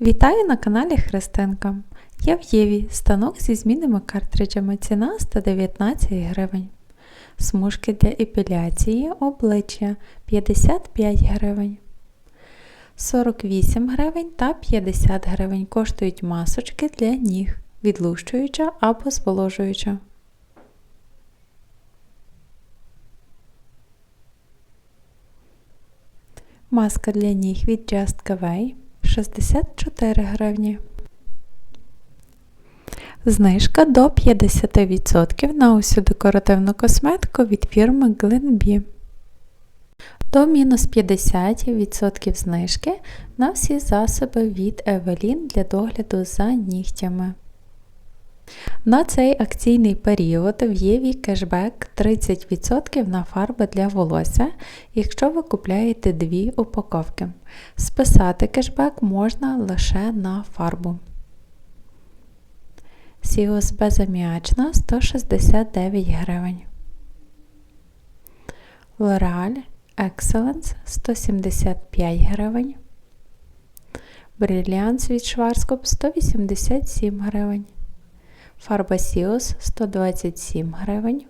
Вітаю на каналі Христинка. Я в Єві, станок зі змінними картриджами. Ціна 119 гривень. Смужки для епіляції обличчя 55 гривень. 48 гривень та 50 гривень коштують масочки для ніг, відлущуюча або зволожуюча. Маска для ніг від Just Cavay 64 гривні. Знижка до 50% на усю декоративну косметику від фірми Glenbee. До мінус 50% знижки на всі засоби від Evelyn для догляду за нігтями. На цей акційний період в Єві кешбек 30% на фарби для волосся, якщо ви купляєте дві упаковки. Списати кешбек можна лише на фарбу. Сіос безаміачна 169 гривень. L'Oreal Excellence 175 гривень. Brilliance від Schwarzkopf 187 гривень. Фарба Сіос 127 гривень.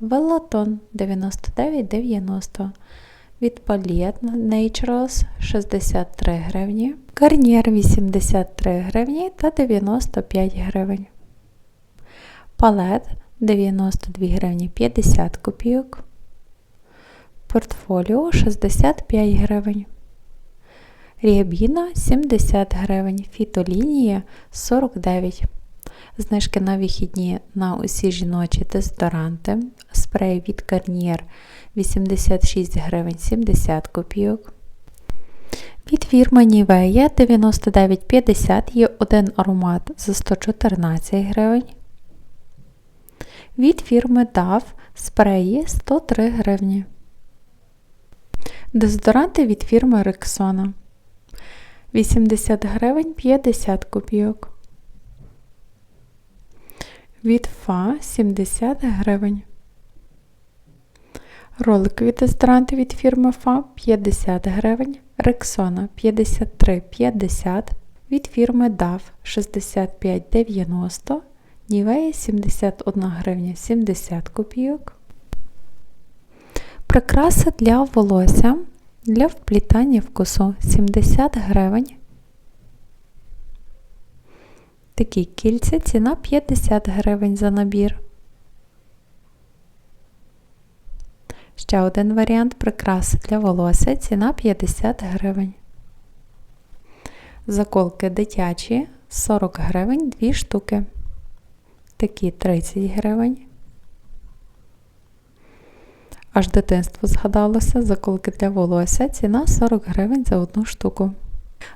Велатон 99,90 від Palette Naturals 63 гривні. Гарнір 83 гривні та 95 гривень. Палет 92 гривні 50 копійок. Портфоліо 65 гривень. Ріабіна 70 гривень. Фітолінія 49 Знижки на вихідні на усі жіночі дезодоранти. Спрей від Garnier 86 гривень 70 копійок. Від фірми Nivea 99,50 є один аромат за 114 гривень. Від фірми DAV спреї 103 гривні. Дезодоранти від фірми Rexona 80 гривень 50 копійок. Від Фа 70 гривень. Роликові дезодоранти від фірми Фа 50 гривень. Рексона 53,50 від фірми DAV 65,90 Нівея 71 гривня 70 копійок. Прикраси для волосся для вплітання в косу 70 гривень. Такі кільця ціна 50 гривень за набір. Ще один варіант прикраси для волосся ціна 50 гривень. Заколки дитячі 40 гривень 2 штуки. Такі 30 гривень. Аж дитинство згадалося, заколки для волосся ціна 40 гривень за одну штуку.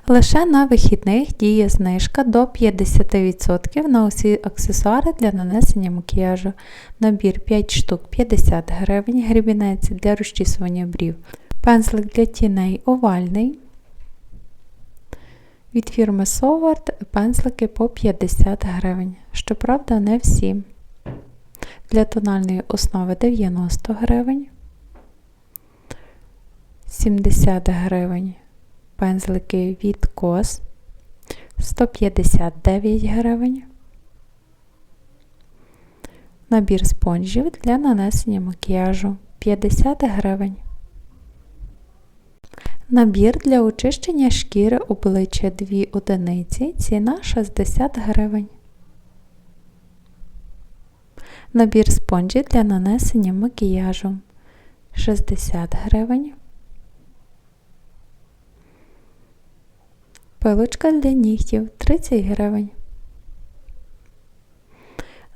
Лише на вихідних діє знижка до 50% на усі аксесуари для нанесення макіяжу. Набір 5 штук 50 гривень, грібінець для розчісування брів, пензлик для тіней овальний. Від фірми Совард пензлики по 50 гривень. Щоправда, не всі. Для тональної основи 90 гривень, 70 гривень пензлики від кос 159 гривень. Набір спонжів для нанесення макіяжу 50 гривень. Набір для очищення шкіри обличчя 2 одиниці. Ціна 60 гривень. Набір спонжів для нанесення макіяжу 60 гривень. Пилочка для нігтів 30 гривень.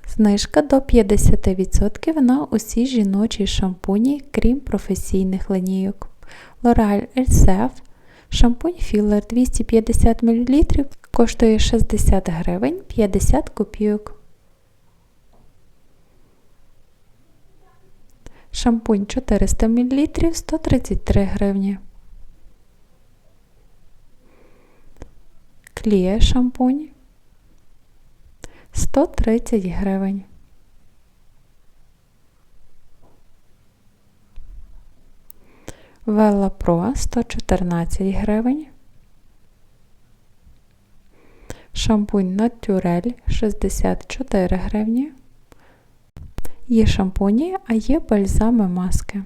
Знижка до 50% на усі жіночі шампуні, крім професійних линійок. L'Oreal Elsef шампунь філер 250 мл коштує 60 гривень 50 копійок. Шампунь 400 мл 133 гривні. Кліє шампунь 130 гривень. Велла Про 114 гривень. Шампунь Натюрель 64 гривні. Є шампуні, а є бальзами маски.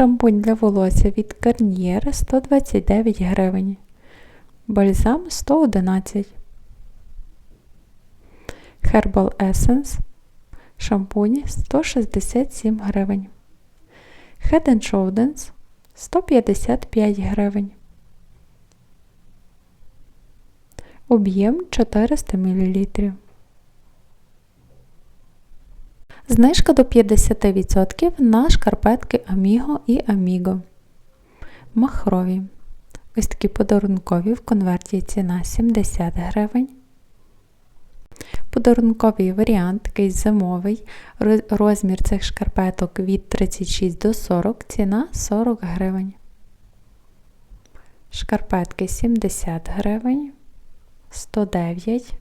Шампунь для волосся від Garnier 129 гривень. Бальзам 111. Herbal Essence. Шампуні 167 гривень. Head Shoulders 155 гривень. Об'єм 400 мл. Знижка до 50% на шкарпетки Amigo і Amigo. Махрові. Ось такі подарункові в конверті ціна 70 гривень. Подарунковий варіант, такий зимовий. Розмір цих шкарпеток від 36 до 40, ціна 40 гривень. Шкарпетки 70 гривень, 109.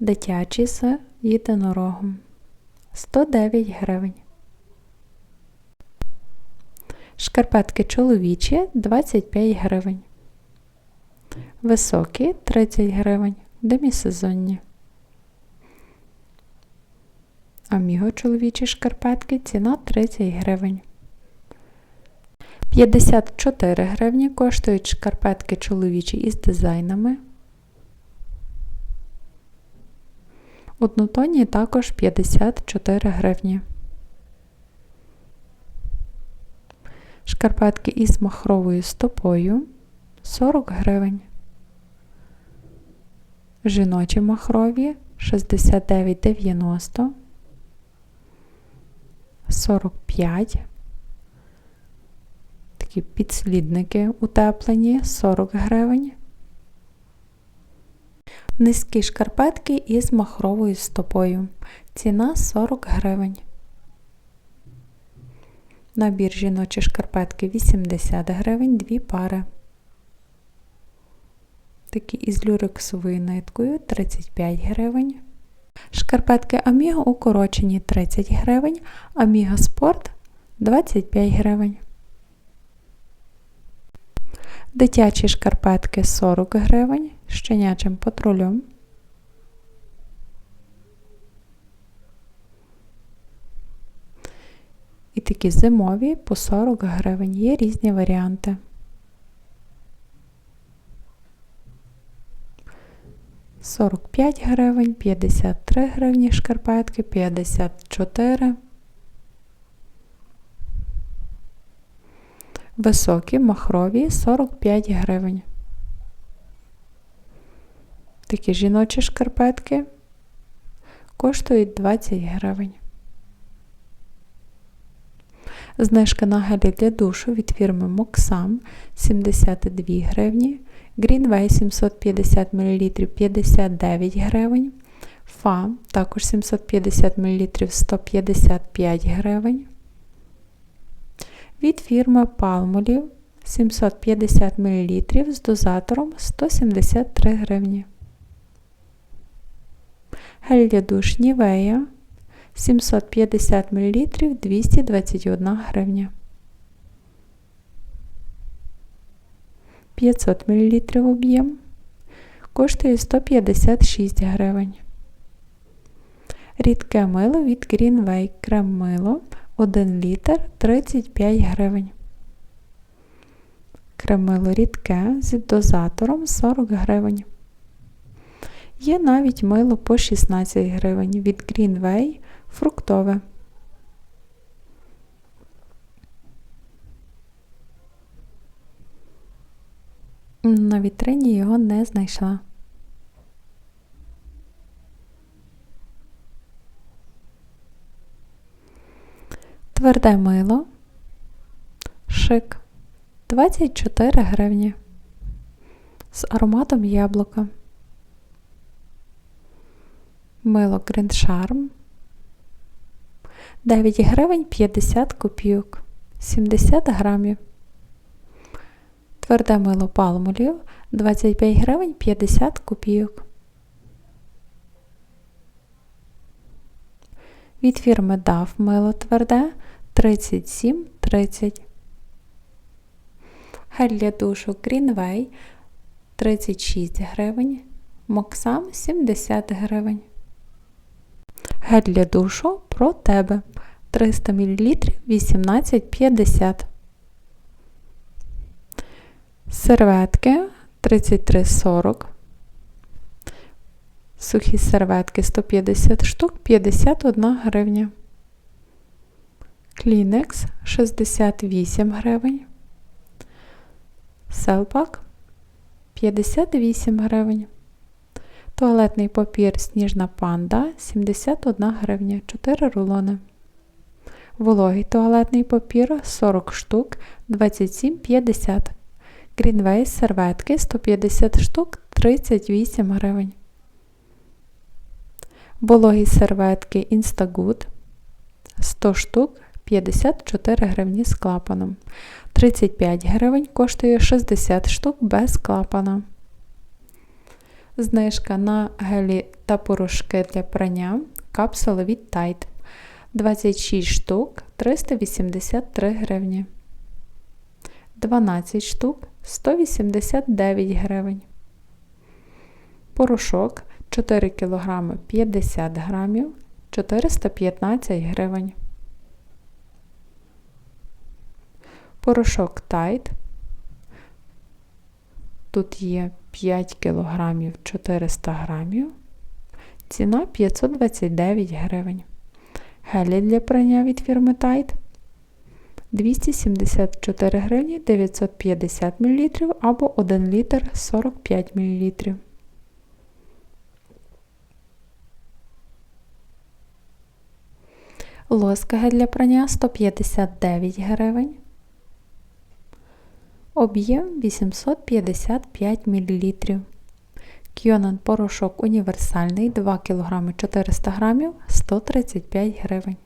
Дитячі з єдинорогом 109 гривень. Шкарпетки чоловічі 25 гривень. Високі 30 гривень. Демісезонні. Аміго чоловічі шкарпетки ціна 30 гривень. 54 гривні коштують шкарпетки чоловічі із дизайнами. Однотонні також 54 гривні. Шкарпетки із махровою стопою 40 гривень. Жіночі махрові 69,90 45. Такі підслідники утеплені 40 гривень. Низькі шкарпетки із махровою стопою. Ціна 40 гривень. Набір жіночі шкарпетки 80 гривень, дві пари. Такі із люрексовою ниткою 35 гривень. Шкарпетки Amigo укорочені 30 гривень, Amigo Sport 25 гривень. Дитячі шкарпетки 40 гривень щенячим патрулем. І такі зимові по 40 гривень. Є різні варіанти. Сорок п'ять гривень, 53 гривні шкарпетки, 54. Високі махрові 45 гривень. Такі жіночі шкарпетки коштують 20 гривень. Знижка на гелі для душу від фірми Moxam 72 гривні. Greenway 750 мл 59 гривень. Фа також 750 мл 155 гривень. Від фірми Palmolive 750 мл з дозатором 173 гривні. Гель для душ Nivea 750 мл 221 гривня. 500 мл об'єм коштує 156 гривень. Рідке мило від Greenway крем мило 1 літр 35 гривень. Кремило рідке з дозатором 40 гривень. Є навіть мило по 16 гривень від Greenway фруктове. На вітрині його не знайшла. Тверде мило, шик. 24 гривні. З ароматом яблука. Мило Green Charm 9 гривень 50 копійок. 70 грамів. Тверде мило палмолів 25 гривень 50 копійок. Від фірми DAF мило тверде 37,30. Гель для душу Greenway 36 гривень. Моксам 70 гривень. Гель для душу про тебе 300 мл 18,50. Серветки 33,40. Сухі серветки 150 штук 51 гривня. Клінекс 68 гривень. Селпак 58 гривень. Туалетний папір Сніжна панда 71 гривня 4 рулони. Вологий туалетний папір 40 штук 27,50. Greenway серветки 150 штук 38 гривень. Вологі серветки Instagood 100 штук 54 гривні з клапаном. 35 гривень коштує 60 штук без клапана. Знижка на гелі та порошки для прання капсули від Tide 26 штук 383 гривні. 12 штук 189 гривень. Порошок 4 кг 50 грамів 415 гривень. Порошок Tide. Тут є 5 кг 400 грамів. Ціна 529 гривень. Гелі для прання від фірми Tide 274 гривні 950 мл або 1 літр 45 мл. Лоска для прання 159 гривень. Об'єм 855 мл. Кьонан порошок універсальний 2 кг 400 г 135 гривень.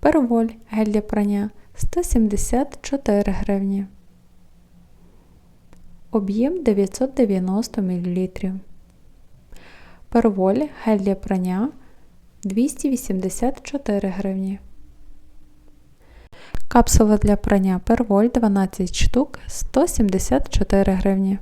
Перволь гель для прання 174 гривні. Об'єм 990 мл. Перволь гель для прання 284 гривні. Капсула для прання перволь 12 штук 174 гривні.